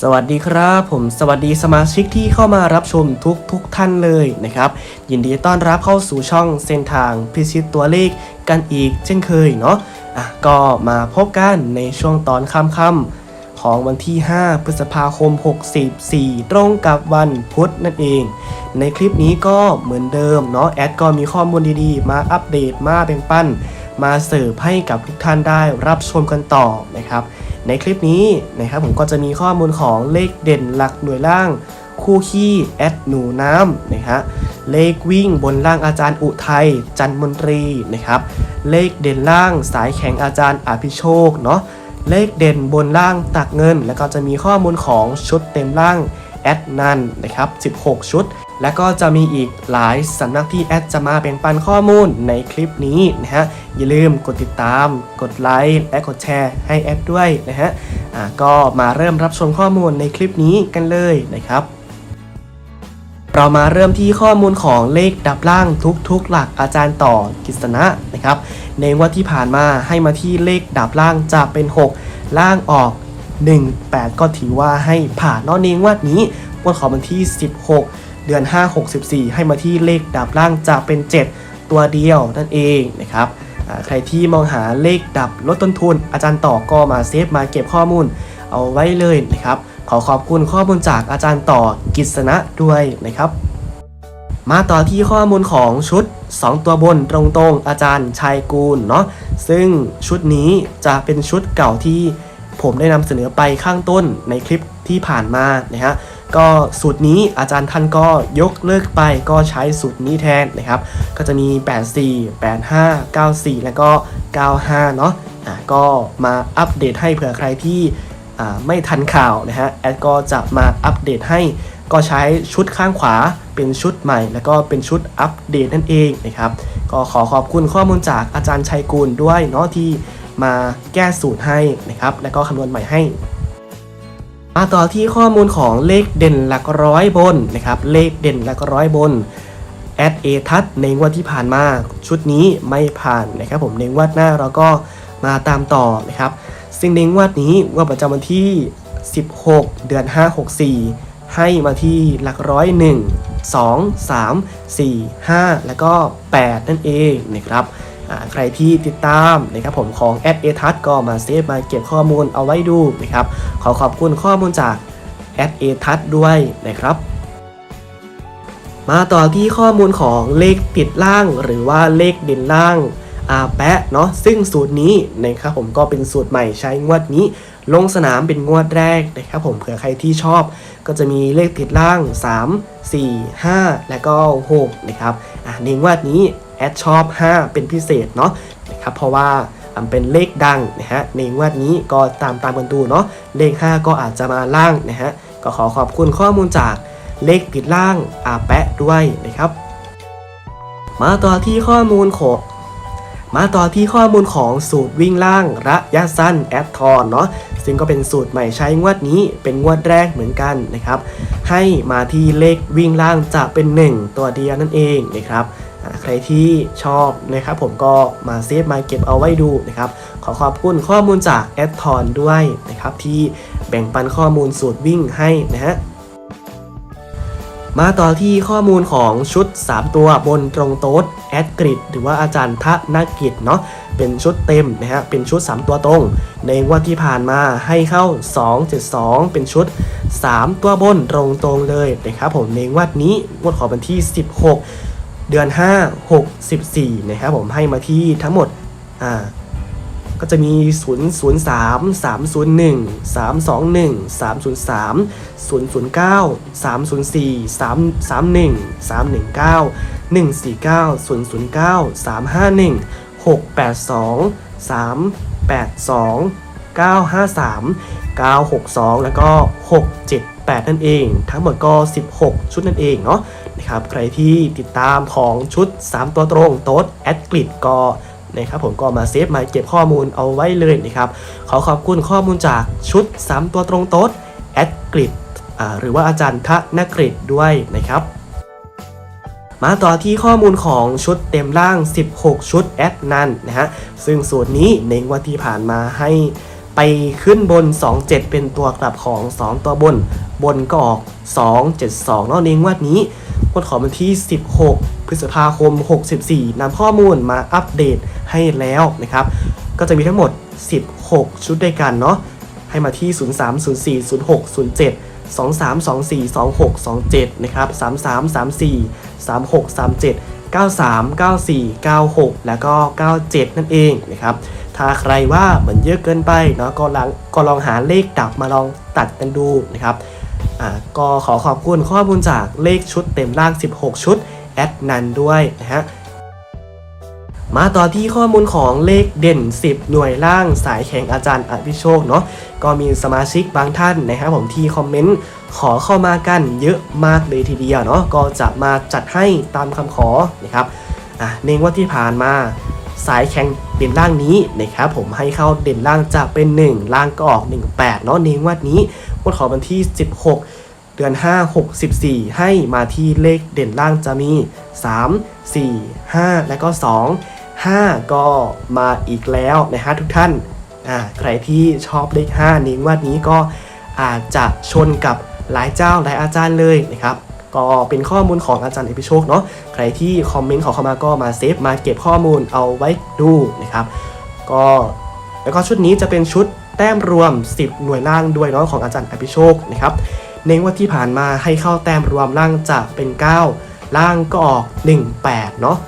สวัสดีครับ ผมสวัสดีสมาชิกที่เข้ามารับชมทุกทุกท่านเลยนะครับ ยินดีต้อนรับเข้าสู่ช่องเส้นทางพิชิตตัวเลขกันอีกเช่นเคยเนาะอะก็มาพบกันในช่วงตอนค่ำๆของวันที่ 5 พฤษภาคม 64 ตรงกับวันพุธนั่นเอง ในคลิปนี้ก็เหมือนเดิมเนาะแอดก็มีข้อมูลดีๆ มาอัปเดตมาแบ่งปัน มาเสิร์ฟให้กับทุกท่านได้รับชมกันต่อนะครับ ในคลิปนี้นะครับผมก็จะมีข้อมูลของเลขเด่นหลักหน่วยล่าง คู่ขี้แอดหนูน้ำนะฮะเลขวิ่งบนล่างอาจารย์อุทัยจันมนตรีนะครับ เลขเด่นล่างสายแข็งอาจารย์อภิโชคเนาะเลขเด่นบนล่างตักเงิน แล้วก็จะมีข้อมูลของชุดเต็มล่างแอดนันนะครับ 16 ชุด แล้วก็จะมีอีกหลายสำนักที่แอดจะมาแบ่งปันข้อมูลในคลิปนี้นะฮะ อย่าลืมกดติดตาม กดไลค์และกดแชร์ให้แอดด้วยนะฮะอ่าก็มาเริ่มรับชมข้อมูลในคลิปนี้กันเลยนะครับ เรามาเริ่มที่ข้อมูลของเลขดับล่างทุกๆ หลักอาจารย์ต่อกิษณะนะครับ ในงวันที่ผ่านมาให้มาที่เลขดับล่างจะเป็น 6 ล่างออก 1 8 ก็ถือว่าให้ผ่านนอกเนงวดนี้วันของวันที่ 16 เดือน 5 64ให้มาที่เลขดับล่างจะเป็น 7 ตัวเดียวนั่นเองนะครับใครที่มองหาเลขดับลดต้นทุน อาจารย์ต่อก็มาเซฟมาเก็บข้อมูลเอาไว้เลยนะครับขอขอบคุณข้อมูลจากอาจารย์ต่อกิษณะด้วยนะครับ มาต่อที่ข้อมูลของชุด 2 ตัวบนตรงๆ อาจารย์ชัยกูลเนาะซึ่งชุดนี้จะเป็นชุดเก่าที่ผมได้นำเสนอไปข้างต้นในคลิปที่ผ่านมานะฮะ ก็สูตรนี้อาจารย์ท่านก็ยกเลิกไปก็ใช้สูตรนี้แทนนะครับ ก็จะมี 84 85 94 แล้วก็ 95 เนาะอะก็มาอัปเดตให้เผื่อใครที่อ่าไม่ทันข่าวนะฮะแอดก็จะมาอัปเดตให้ก็ใช้ชุดข้างขวาเป็นชุดใหม่ แล้วก็เป็นชุดอัปเดตนั่นเองนะครับ ก็ขอขอบคุณข้อมูลจากอาจารย์ชัยกุลด้วยเนาะที่มาแก้สูตรให้นะครับ แล้วก็คำนวณใหม่ให้ มาต่อที่ข้อมูลของเลขเด่นหลักร้อยบนนะครับเลขเด่นหลักร้อยบนแอดเอทัศในงวดที่ผ่านมาชุดนี้ไม่ผ่านนะครับผมในงวดหน้าเราก็มาตามต่อนะครับซึ่งในงวดนี้งวดประจำวันที่ 16 เดือน 5 64 ให้มาที่หลักร้อย 1 2 3 4 5 แล้วก็ 8 นั่นเองนะครับ ใครที่ติดตามนะครับผมของแอดเอทัศก็มาเซฟมาเก็บข้อมูลเอาไว้ดูนะครับขอขอบคุณข้อมูลจากแอดเอทัศด้วยนะครับมาต่อที่ข้อมูลของเลขติดล่าง หรือว่าเลขเด่นล่างอาแปะเนาะซึ่งสูตรนี้นะครับผมก็เป็นสูตรใหม่ใช้งวดนี้ ลงสนามเป็นงวดแรกนะครับผมเผื่อใครที่ชอบ ก็จะมีเลขติดล่าง 3 4 5 และก็ 6 นะครับอะในงวดนี้ แอดชอบ 5 เป็นพิเศษเนาะนะครับเพราะว่าเป็นเลขดังนะฮะในงวดนี้ก็ตามตามกันดูเนาะเลข 5 ก็อาจจะมาล่างนะฮะก็ขอขอบคุณข้อมูลจากเลขติดล่างอาแปะด้วยนะครับ มาต่อที่ข้อมูลของมาต่อที่ข้อมูลของสูตรวิ่งล่างระยะสั้นแอดทอนเนาะซึ่งก็เป็นสูตรใหม่ใช้งวดนี้เป็นงวดแรกเหมือนกันนะครับ ให้มาที่เลขวิ่งล่างจะเป็น 1 ตัวเดียวนั่นเองนะครับ ใครที่ชอบนะครับผมก็มาเซฟมาเก็บเอาไว้ดูนะครับ ขอขอบคุณข้อมูลจากแอดทอนด้วยนะครับที่แบ่งปันข้อมูลสูตรวิ่งให้นะฮะมาต่อที่ข้อมูลของชุด 3 ตัวบนตรงโต๊ดแอดกริดหรือว่าอาจารย์ทะนกิจเนาะเป็นชุดเต็มนะฮะเป็นชุด 3 ตัวตรง ในวันที่ผ่านมาให้เข้า 272 เป็นชุด 3 ตัวบนตรงตรงๆเลยนะครับผมในวันนี้งวดของวันที่ 16 เดือน 5 6 14 นะครับผมให้มาที่ทั้งหมดอ่าก็จะมี 0 0 3 3 0 1 3 2 1 3 0 3 0 0 9 3 0 4 3 3 1 3 1 9 1 4 9 0 0 9 3 5 1 6 8 2 3 8 2 9 5 3 9 6 2 แล้วก็ 6 7 8 นั่นเอง ทั้งหมดก็ 16 ชุดนั่นเองเนาะ นะครับใครที่ติดตามของชุด 3 ตัวตรงโต๊ดแอดกริดก็นะครับผมก็มาเซฟมาเก็บข้อมูลเอาไว้เลยนะครับขอขอบคุณข้อมูลจากชุด 3 ตัวตรงโต๊ดแอดกริดหรือว่าอาจารย์ทะนกฤษด้วยนะครับ มาต่อที่ข้อมูลของชุดเต็มร่าง 16 ชุดแอดนันนะฮะซึ่งสูตรนี้ในงวันที่ผ่านมาให้ไปขึ้นบน 27 เป็นตัวกลับของ 2 ตัวบน บนก็ออก 272เนาะในงวันนี้ วันของวันที่ 16 พฤษภาคม 64นำข้อมูลมาอัปเดตให้แล้วนะครับ ก็จะมีทั้งหมด 16 ชุดด้วยกันเนาะให้มาที่ 03 04 06 07 23 24 26 27 นะครับ 33 34 36 37 93 94 96 แล้วก็ 97 นั่นเองนะครับ ถ้าใครว่าเหมือนเยอะเกินไปเนาะก็ลองก็ลองหาเลขดับมาลองตัดกันดูนะครับ อ่าก็ขอขอบคุณข้อมูลจากเลขชุดเต็มร่าง 16 ชุดแอดนันด้วยนะฮะมาต่อที่ข้อมูลของเลขเด่น 10 หน่วยล่างสายแข่งอาจารย์อภิโชคเนาะก็มีสมาชิกบางท่านนะครับผมที่คอมเมนต์ขอเข้ามากันเยอะมากเลยทีเดียวเนาะก็จะมาจัดให้ตามคำขอนะครับอะในงว่าที่ผ่านมาสายแข่งเด่นล่างนี้นะครับผมให้เข้าเด่นล่างจะเป็น 1 ล่างก็ออก 18 เนาะในงวดนี้ วดขอวันที่ 16 เดือน 5 6 14 ให้มาที่เลขเด่นล่างจะมี 3 4 5 และก็ 2 5 ก็มาอีกแล้วนะฮะทุกท่านอ่าใครที่ชอบเลข5ในงวดนี้ก็อาจจะชนกับหลายเจ้าหลายอาจารย์เลยนะครับก็เป็นข้อมูลของอาจารย์เอพิโชคเนาะใครที่คอมเมนต์ขอเข้ามาก็มาเซฟมาเก็บข้อมูลเอาไว้ดูนะครับก็แล้วก็ชุดนี้จะเป็นชุด แต้มรวม 10 หน่วยล่างด้วยเนาะของอาจารย์อภิโชคนะครับในงวดที่ผ่านมาให้เข้าแต้มรวมล่างจะเป็น 9 ล่างก็ออก 18 เนาะ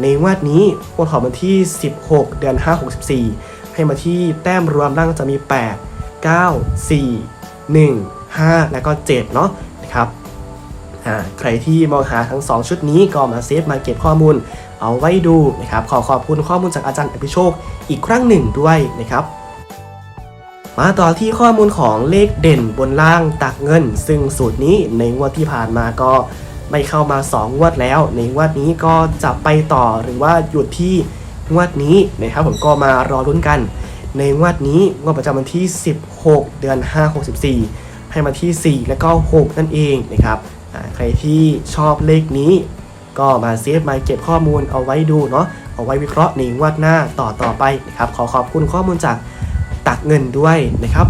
ในงวดนี้งวดของวันที่ 16 เดือน 5 64 ให้มาที่แต้มรวมล่างจะมี 8 9 4 1 5 แล้วก็ 7 เนาะนะครับใครที่มองหาทั้ง 2 ชุดนี้ก็มาเซฟมาเก็บข้อมูล เอาไว้ดูนะครับขอขอบคุณข้อมูลจากอาจารย์อภิโชคอีกครั้งหนึ่งด้วยนะครับ มาต่อที่ข้อมูลของเลขเด่นบนล่างตักเงิน ซึ่งสูตรนี้ในงวดที่ผ่านมาก็ไม่เข้ามา 2 งวดแล้ว ในงวดนี้ก็จะไปต่อหรือว่าหยุดที่งวดนี้นะครับผมก็มารอลุ้นกัน ในงวดนี้งวดประจำวันที่ 16 เดือน 5 64 ให้มาที่ 4 และก็ 6 นั่นเองนะครับใครที่ชอบเลขนี้ ก็มาเซฟมาเก็บข้อมูลเอาไว้ดูเนาะเอาไว้วิเคราะห์ในงวดหน้าต่อต่อไปนะครับขอขอบคุณข้อมูลจาก ตักเงินด้วยนะครับ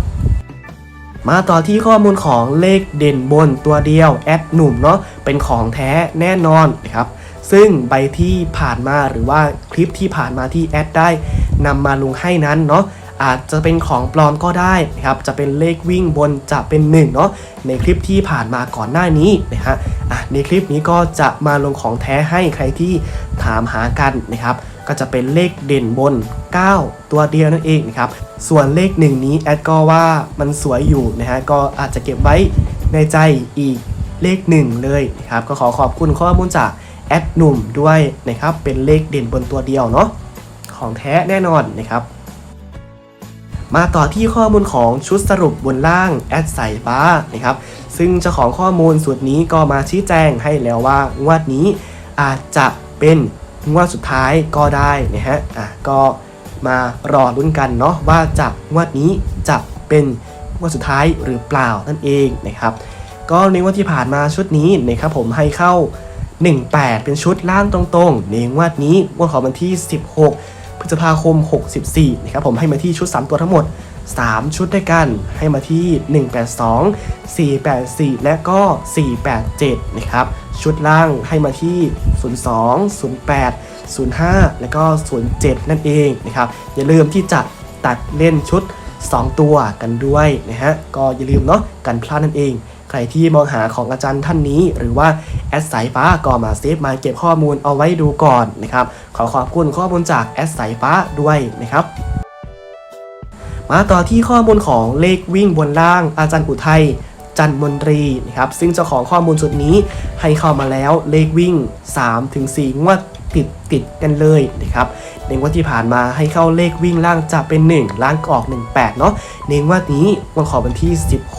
มาต่อที่ข้อมูลของเลขเด่นบนตัวเดียวแอดหนุ่มเนาะเป็นของแท้แน่นอนนะครับซึ่งใบที่ผ่านมาหรือว่าคลิปที่ผ่านมาที่แอดได้นำมาลงให้นั้นเนาะ อาจจะเป็นของปลอมก็ได้นะครับจะเป็นเลขวิ่งบนจะเป็น1เนาะในคลิปที่ผ่านมาก่อนหน้านี้นะฮะอะในคลิปนี้ก็จะมาลงของแท้ให้ใครที่ถามหากันนะครับก็จะเป็นเลขเด่นบน 9 ตัวเดียวนั่นเองนะครับส่วนเลข 1 นี้แอดก็ว่ามันสวยอยู่นะฮะก็อาจจะเก็บไว้ในใจอีกเลข 1 เลยนะครับก็ขอขอบคุณข้อมูลจากแอดหนุ่มด้วยนะครับเป็นเลขเด่นบนตัวเดียวเนาะของแท้แน่นอนนะครับ มาต่อที่ข้อมูลของชุดสรุปบนล่างแอดใส่บ้านะครับซึ่งเจ้าของข้อมูลสูตรนี้ก็มาชี้แจงให้แล้วว่างวดนี้อาจจะเป็นงวดสุดท้ายก็ได้นะฮะอะก็มารอลุ้นกันเนาะว่าจะงวดนี้จะเป็นงวดสุดท้ายหรือเปล่านั่นเองนะครับก็ในงวดที่ผ่านมาชุดนี้นะครับผมให้เข้า 18 เป็นชุดล่างตรงๆในงวดนี้งวดของวันที่ 16 พฤษภาคม 64 นะครับผมให้มาที่ชุด 3 ตัวทั้งหมด 3 ชุดด้วยกันให้มาที่ 182 484 และก็ 487 นะครับ ชุดล่างให้มาที่ 02 08 05 และก็ 07 นั่นเองนะครับ อย่าลืมที่จะตัดเล่นชุด 2 ตัวกันด้วยนะฮะ ก็อย่าลืมเนาะกันพลาดนั่นเอง ใครที่มองหาของอาจารย์ท่านนี้ หรือว่าแอดสายฟ้าก็มาเซฟมาเก็บข้อมูลเอาไว้ดูก่อนนะครับขอขอบคุณข้อมูลจากแอดสายฟ้าด้วยนะครับมาต่อที่ข้อมูลของเลขวิ่งบนล่าง อาจารย์อุทัยจันทร์มนตรีนะครับซึ่งเจ้าของข้อมูลชุดนี้ให้เข้ามาแล้วเลขวิ่ง 3-4 งวดติดติดกันเลยนะครับ ในงวดที่ผ่านมาให้เข้าเลขวิ่งล่างจะเป็น 1 ล่างก็ออก 18 เนาะในงวดนี้วันขอวันที่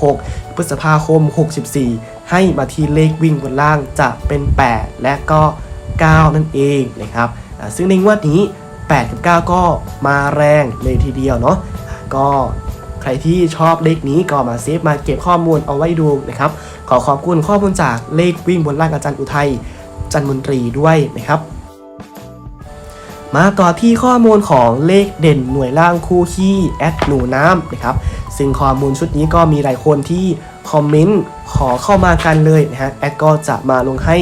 16 พฤษภาคม 64 ให้มาที่เลขวิ่งบนล่างจะเป็น 8 และก็ 9 นั่นเองนะครับซึ่งในงวดนี้ 8 กับ 9 ก็มาแรงเลยทีเดียวเนาะก็ใครที่ชอบเลขนี้ก็มาเซฟมาเก็บข้อมูลเอาไว้ดูนะครับ ขอขอบคุณข้อมูลจากเลขวิ่งบนล่างอาจารย์อุทัยจันมนตรีด้วยนะครับ มาต่อที่ข้อมูลของเลขเด่นหน่วยล่างคู่ขี้แอดหนูน้ำนะครับซึ่งข้อมูลชุดนี้ก็มีหลายคนที่คอมเมนต์ขอเข้ามากันเลยนะฮะแอดก็จะมาลงให้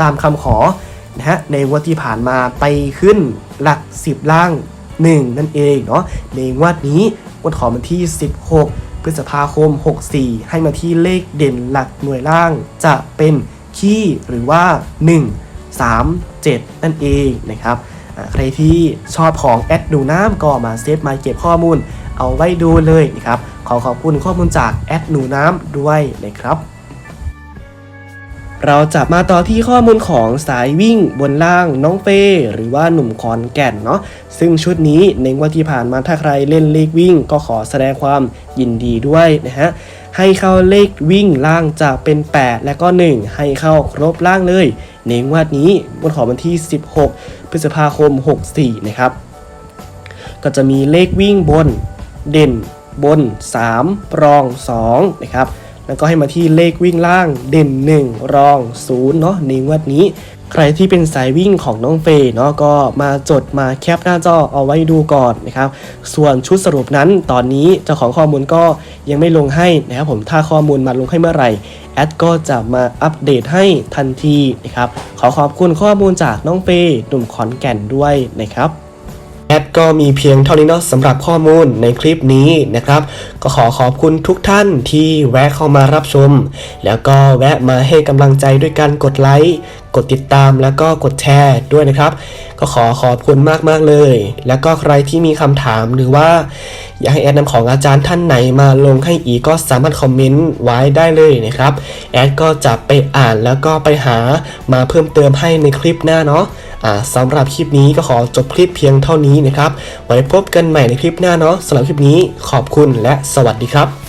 ตามคำขอนะฮะในวันที่ผ่านมาไปขึ้นหลัก 10 ล่าง 1 นั่นเองเนาะในวดนี้วันขอมันที่ 16 พฤษภาคม 64 ให้มาที่เลขเด่นหลักหน่วยล่างจะเป็นขี้หรือว่า 1 3 7 นั่นเองนะครับ ใครที่ชอบของแอดดูน้ำก็มาเซฟมาเก็บข้อมูล เอาไว้ดูเลยนะครับขอขอบคุณข้อมูลจากแอดหนูน้ำด้วยนะครับ เราจะมาต่อที่ข้อมูลของสายวิ่งบนล่างน้องเฟย์หรือว่าหนุ่มขอนแก่นเนาะซึ่งชุดนี้ในวันที่ผ่านมาถ้าใครเล่นเลขวิ่ง ก็ขอแสดงความยินดีด้วยนะฮะให้เข้าเลขวิ่งล่างจะเป็น 8 และก็ 1 ให้เข้าครบล่างเลย ในงวดนี้บนขอวันที่ 16 พฤษภาคม 64 นะครับ ก็จะมีเลขวิ่งบนเด่นบน 3 รอง 2 นะครับ แล้วก็ให้มาที่เลขวิ่งล่างเด่น 1 รอง0เนาะในงวดนี้ ใครที่เป็นสายวิ่งของน้องเฟย์เนาะก็มาจดมาแคปหน้าจอเอาไว้ดูก่อนนะครับส่วนชุดสรุปนั้นตอนนี้เจ้าของข้อมูลก็ยังไม่ลงให้นะครับผมถ้าข้อมูลมาลงให้เมื่อไหร่แอดก็จะมาอัปเดตให้ทันทีนะครับขอขอบคุณข้อมูลจากน้องเฟย์หนุ่มขอนแก่นด้วยนะครับ แอดก็มีเพียงเท่านี้เนาะสำหรับข้อมูลในคลิปนี้นะครับ ก็ขอขอบคุณทุกท่านที่แวะเข้ามารับชม แล้วก็แวะมาให้กำลังใจด้วยการกดไลค์กดติดตามแล้วก็กดแชร์ด้วยนะครับ ก็ขอขอบคุณมากๆเลย แล้วก็ใครที่มีคำถามหรือว่า อยากให้แอดนำของอาจารย์ท่านไหนมาลงให้อีกก็สามารถคอมเมนต์ไว้ได้เลยนะครับ แอดก็จะไปอ่านแล้วก็ไปหามาเพิ่มเติมให้ในคลิปหน้าเนาะ สำหรับคลิปนี้ก็ขอจบคลิปเพียงเท่านี้นะครับ ไว้พบกันใหม่ในคลิปหน้าเนาะสำหรับคลิปนี้ขอบคุณและสวัสดีครับ